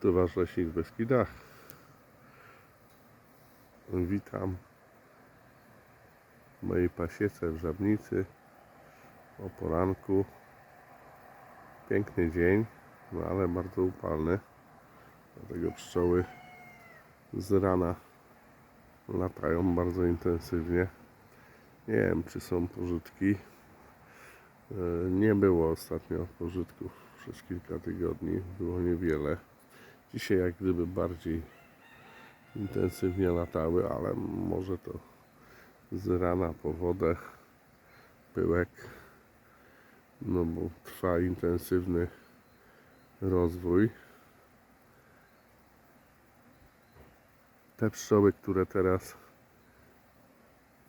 Tu Wasz Leśnik w. Witam w mojej pasiece w Żabnicy o poranku. Piękny dzień, no ale bardzo upalny. Dlatego pszczoły z rana latają bardzo intensywnie. Nie wiem, czy są pożytki. E, Nie było ostatnio pożytków przez kilka tygodni, było niewiele. Dzisiaj jak gdyby bardziej intensywnie latały, ale może to z rana po wodę, pyłek, no bo trwa intensywny rozwój. Te pszczoły, które teraz,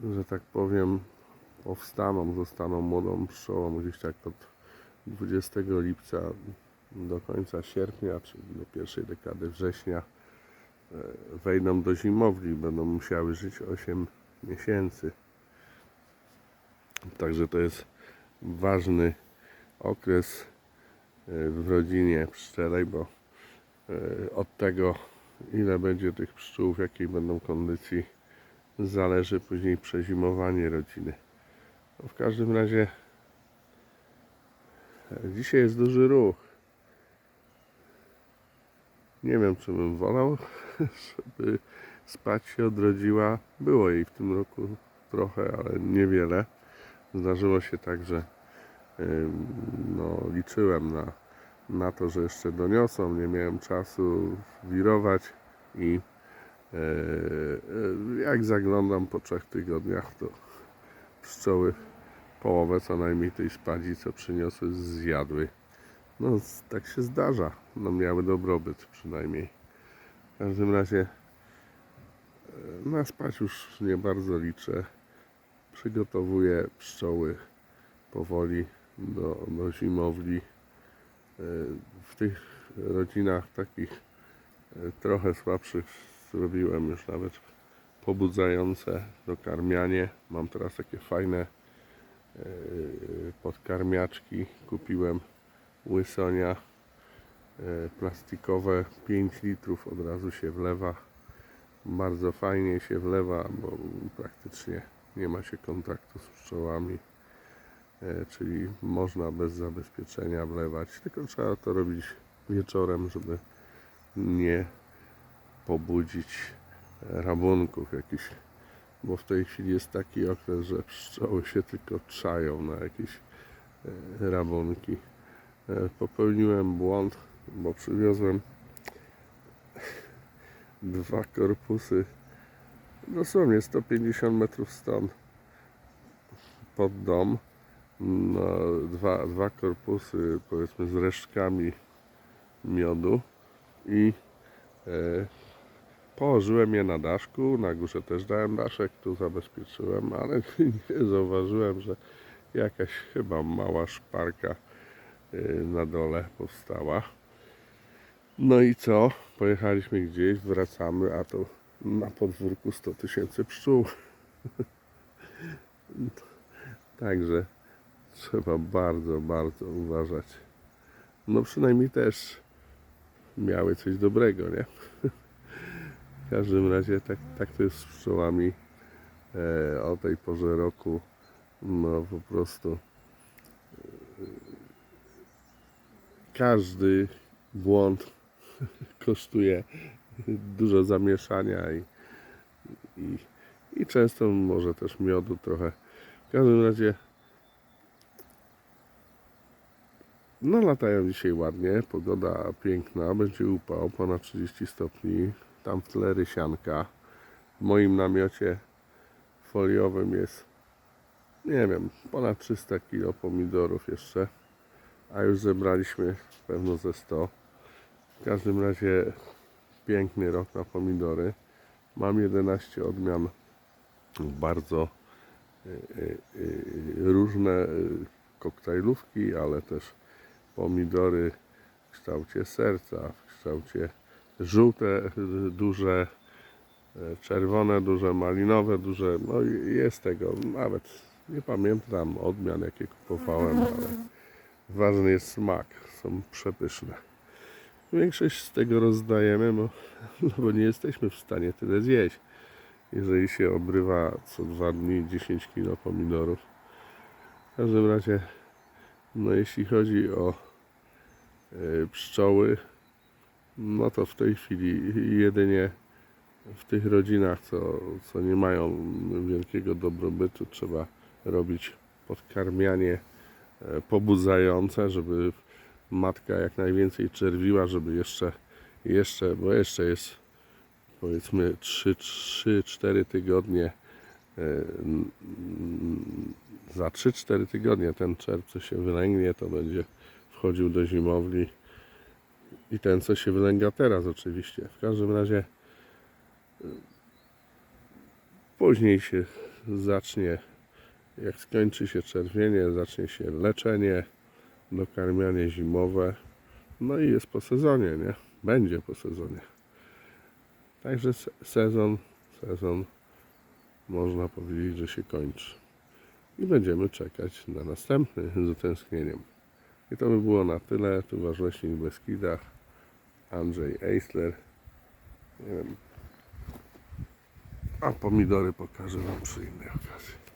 że tak powiem, powstaną, zostaną młodą pszczołą gdzieś tak od 20 lipca do końca sierpnia, czyli do pierwszej dekady września e, wejdą do zimowli, będą musiały żyć 8 miesięcy. Także to jest ważny okres e, w rodzinie pszczelej, bo e, od tego ile będzie tych pszczół, w jakiej będą kondycji zależy później przezimowanie rodziny. No w każdym razie dzisiaj jest duży ruch. Nie wiem, czy bym wolał, żeby spać się odrodziła. Było jej w tym roku trochę, ale niewiele. Zdarzyło się tak, że no, liczyłem na, na to, że jeszcze doniosą. Nie miałem czasu wirować i e, e, jak zaglądam po trzech tygodniach, to pszczoły połowę co najmniej tej spadzi, co przyniosły, zjadły. No, tak się zdarza. No, miały dobrobyt przynajmniej. W każdym razie e, na spać już nie bardzo liczę. Przygotowuję pszczoły powoli do, do zimowli. E, W tych rodzinach takich e, trochę słabszych zrobiłem już nawet pobudzające dokarmianie. Mam teraz takie fajne podkarmiaczki. Kupiłem łysonia e, plastikowe 5 litrów od razu się wlewa. Bardzo fajnie się wlewa bo praktycznie nie ma się kontaktu z pszczołami e, czyli można bez zabezpieczenia wlewać tylko trzeba to robić wieczorem żeby nie pobudzić rabunków jakichś bo w tej chwili jest taki okres, że pszczoły się tylko czają na jakieś e, rabunki popełniłem błąd, bo przywiozłem dwa korpusy dosłownie 150 metrów stąd pod dom. No, dwa, dwa korpusy powiedzmy z resztkami miodu i e, położyłem je na daszku, na górze też dałem daszek, tu zabezpieczyłem, ale nie zauważyłem, że jakaś chyba mała szparka na dole powstała. No i co? Pojechaliśmy gdzieś, wracamy, a to na podwórku 100 tysięcy pszczół. Także trzeba bardzo, bardzo uważać. No przynajmniej też miały coś dobrego, nie? W każdym razie tak, tak to jest z pszczołami e, o tej porze roku. No po prostu każdy błąd kosztuje dużo zamieszania i, i, i często może też miodu trochę. W każdym razie no latają dzisiaj ładnie, pogoda piękna, będzie upał, ponad 30 stopni, tam w tle rysianka. W moim namiocie foliowym jest nie wiem, ponad 300 kg pomidorów jeszcze, a już zebraliśmy pewno ze 100. W każdym razie piękny rok na pomidory. Mam 11 odmian bardzo y, y, y, różne koktajlówki, ale też pomidory w kształcie serca, w kształcie żółte, duże, czerwone, duże, malinowe, duże. No jest tego nawet nie pamiętam odmian jakie kupowałem, ale ważny jest smak, są przepyszne. Większość z tego rozdajemy, bo, no bo nie jesteśmy w stanie tyle zjeść. Jeżeli się obrywa co dwa dni 10 kg pomidorów. W każdym razie, no jeśli chodzi o e, pszczoły, no to w tej chwili jedynie w tych rodzinach, co, co nie mają wielkiego dobrobytu, trzeba robić podkarmianie pobudzające, żeby matka jak najwięcej czerwiła, żeby jeszcze, jeszcze, bo jeszcze jest powiedzmy 3-4 tygodnie e, za 3-4 tygodnie ten czerw, co się wylęgnie, to będzie wchodził do zimowli i ten, co się wylęga teraz oczywiście. W każdym razie y, później się zacznie, jak skończy się czerwienie, zacznie się leczenie, dokarmianie zimowe, no i jest po sezonie, nie? Będzie po sezonie. Także se- sezon, sezon można powiedzieć, że się kończy. I będziemy czekać na następny z utęsknieniem. I to by było na tyle. Tu Wasz Leśnik w Beskidach. Andrzej Eisler. Nie wiem. A pomidory pokażę Wam przy innej okazji.